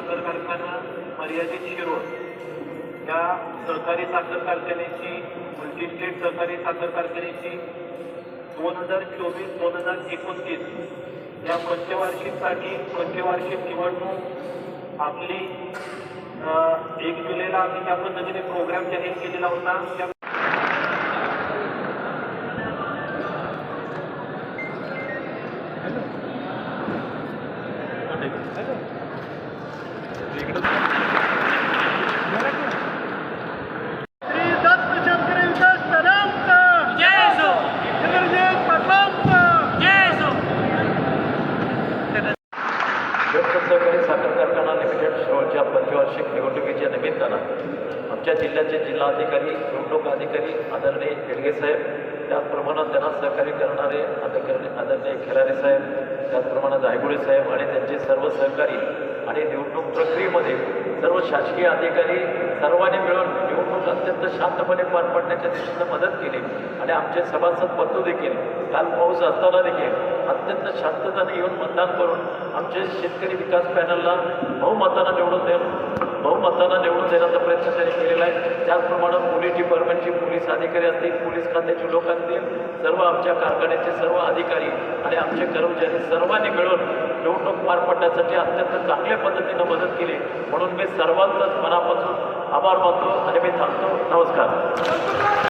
साखर कारखाना मर्यादित शिरोळ. या सहकारी साखर कारखान्याची मल्टीस्टेट सहकारी साखर कारखान्याची दोन हजार चोवीस दोन हजार एकोणतीस या पंचवार्षिकसाठी पंचवार्षिक निवडणूक आपली एक जुलैला आम्ही त्या पद्धतीने प्रोग्राम जाहीर केलेला होता पंचवार्षिक निवडणुकीच्या निमित्तानं आमच्या जिल्ह्याचे जिल्हाधिकारी निवडणूक अधिकारी आदरणीय हेडगे साहेब त्याचप्रमाणे त्यांना सहकार्य करणारे अधिकारी आदरणीय खेरारे साहेब त्याचप्रमाणे जायगुडे साहेब आणि त्यांचे सर्व सहकारी आणि निवडणूक प्रक्रियेमध्ये सर्व शासकीय अधिकारी सर्वांनी मिळून निवडणूक अत्यंत शांतपणे पार पाडण्याच्या दिशेनं मदत केली आणि आमचे सभासद बंधू देखील काल पाऊस असताना देखील अत्यंत शांततेने येऊन मतदान करून आमचे शेतकरी विकास पॅनलला बहुमतानं निवडून देऊन बहुमतानं निवडून देण्याचा प्रयत्न त्यांनी केलेला आहे. त्याचप्रमाणे पोलीस डिपार्टमेंटचे पोलीस अधिकारी असतील पोलीस खात्याचे लोक असतील सर्व आमच्या कारखान्याचे सर्व अधिकारी आणि आमचे कर्मचारी सर्वांनी मिळून निवडणूक पार पाडण्यासाठी अत्यंत चांगल्या पद्धतीनं मदत केली. म्हणून मी सर्वांचाच मनापासून आभार मानतो आणि मी थांबतो. नमस्कार.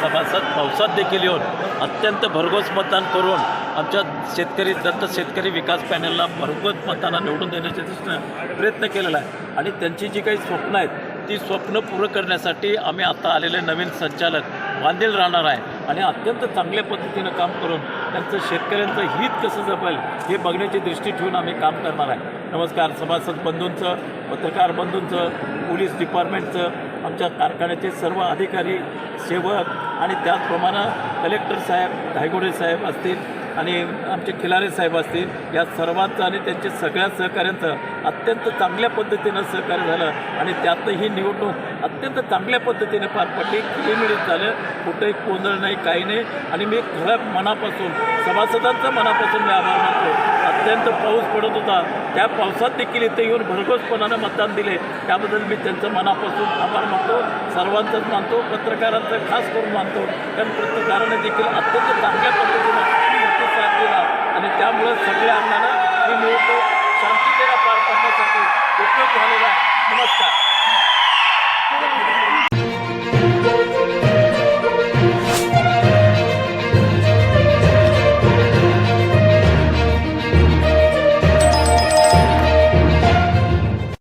सभासद पावसात देखील येऊन अत्यंत भरघोस मतदान करून आमच्या शेतकरी दत्त शेतकरी विकास पॅनलला भरघोस मतांना निवडून देण्याच्या दृष्टीनं प्रयत्न केलेला आहे. आणि त्यांची जी काही स्वप्न आहेत ती स्वप्न पूर्ण करण्यासाठी आम्ही आता आलेले नवीन संचालक बांधील राहणार आहे. आणि अत्यंत चांगल्या पद्धतीनं काम करून त्यांचं शेतकऱ्यांचं हित कसं जपेल हे बघण्याची दृष्टी ठेवून आम्ही काम करणार आहे. नमस्कार सभासद बंधूंचं पत्रकार बंधूंचं पोलीस डिपार्टमेंटचं आमच्या कारखान्याचे सर्व अधिकारी सेवक आणि त्याचप्रमाणे कलेक्टर साहेब धायगोडे साहेब असतील आणि आमचे खिलारे साहेब असतील या सर्वांचं आणि त्यांच्या सगळ्या सहकाऱ्यांचं अत्यंत चांगल्या पद्धतीनं सहकार्य झालं आणि त्यातनं ही निवडणूक अत्यंत चांगल्या पद्धतीने पार पडली. मिळत झालं. कुठेही गोंधळ नाही काही नाही. आणि मी खरं मनापासून सभासदांचं मनापासून मी आभार मानतो. अत्यंत पाऊस पडत होता. त्या पावसात देखील इथे येऊन भरघोसपणानं मतदान दिले. त्याबद्दल मी त्यांचं मनापासून आभार मानतो. सर्वांचंच मानतो. पत्रकारांचं खास करून मानतो. कारण पत्रकारांनी देखील अत्यंत चांगल्या पद्धतीनं प्रतिसाद दिला. आणि त्यामुळं सगळ्या अन्नानं ही निवडणूक शांततेला पार पाडण्यासाठी उपयोग झालेला आहे. नमस्कार.